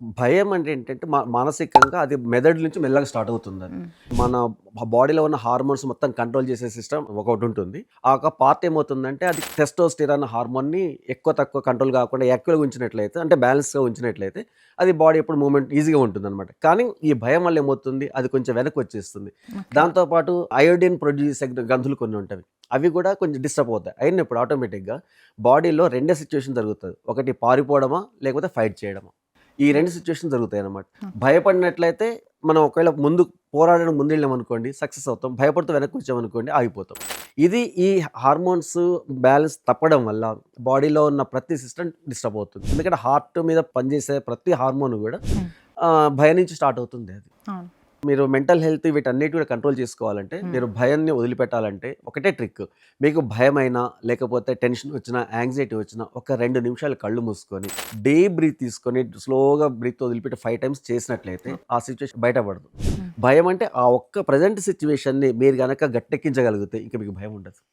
భయం అంటే ఏంటంటే మా మానసికంగా అది మెదడు నుంచి మెల్లగా స్టార్ట్ అవుతుంది అది మన బాడీలో ఉన్న హార్మోన్స్ మొత్తం కంట్రోల్ చేసే సిస్టమ్ ఒకటి ఉంటుంది ఆ ఒక పార్ట్ ఏమవుతుందంటే అది టెస్టోస్టిరాన్ హార్మోన్ని ఎక్కువ తక్కువ కంట్రోల్ కాకుండా యాక్టివ్గా ఉంచినట్లయితే అంటే బ్యాలెన్స్గా ఉంచినట్లయితే అది బాడీ ఎప్పుడు మూమెంట్ ఈజీగా ఉంటుంది అనమాట కానీ ఈ భయం వల్ల ఏమవుతుంది? అది కొంచెం వెనక్కి వచ్చేస్తుంది. దాంతోపాటు అయోడిన్ ప్రొడ్యూస్ గ్రంథులు కొన్ని ఉంటాయి. అవి కూడా కొంచెం డిస్టర్బ్ అవుతాయి. అయినప్పుడు ఆటోమేటిక్గా బాడీలో రెండే సిచ్యువేషన్ జరుగుతుంది ఒకటి పారిపోవడమా? లేకపోతే ఫైట్ చేయడమా? ఈ రెండు సిచ్యువేషన్ జరుగుతాయి అన్నమాట భయపడినట్లయితే మనం ఒకవేళ ముందు పోరాడడం ముందు వెళ్ళాం అనుకోండి సక్సెస్ అవుతాం. భయపడుతూ వెనక్కి వచ్చామనుకోండి ఆగిపోతాం. ఇది ఈ హార్మోన్స్ బ్యాలెన్స్ తప్పడం వల్ల బాడీలో ఉన్న ప్రతి సిస్టమ్ డిస్టర్బ్ అవుతుంది. ఎందుకంటే హార్ట్ మీద పనిచేసే ప్రతి హార్మోన్ కూడా భయం నుంచి స్టార్ట్ అవుతుంది అది. మీరు మెంటల్ హెల్త్ వీటన్నిటి కూడా కంట్రోల్ చేసుకోవాలంటే. మీరు భయాన్ని వదిలిపెట్టాలంటే ఒకటే ట్రిక్ మీకు భయమైనా లేకపోతే టెన్షన్ వచ్చినా యాంగ్జైటీ వచ్చినా ఒక రెండు నిమిషాలు కళ్ళు మూసుకొని డే బ్రీత్ తీసుకొని స్లోగా బ్రీత్ వదిలిపెట్టి ఫైవ్ టైమ్స్ చేసినట్లయితే ఆ సిచ్యువేషన్ బయటపడదు. భయం అంటే ఆ ఒక్క ప్రజెంట్ సిచ్యువేషన్ని మీరు కనుక గట్టెక్కించగలిగితే ఇంకా మీకు భయం ఉండదు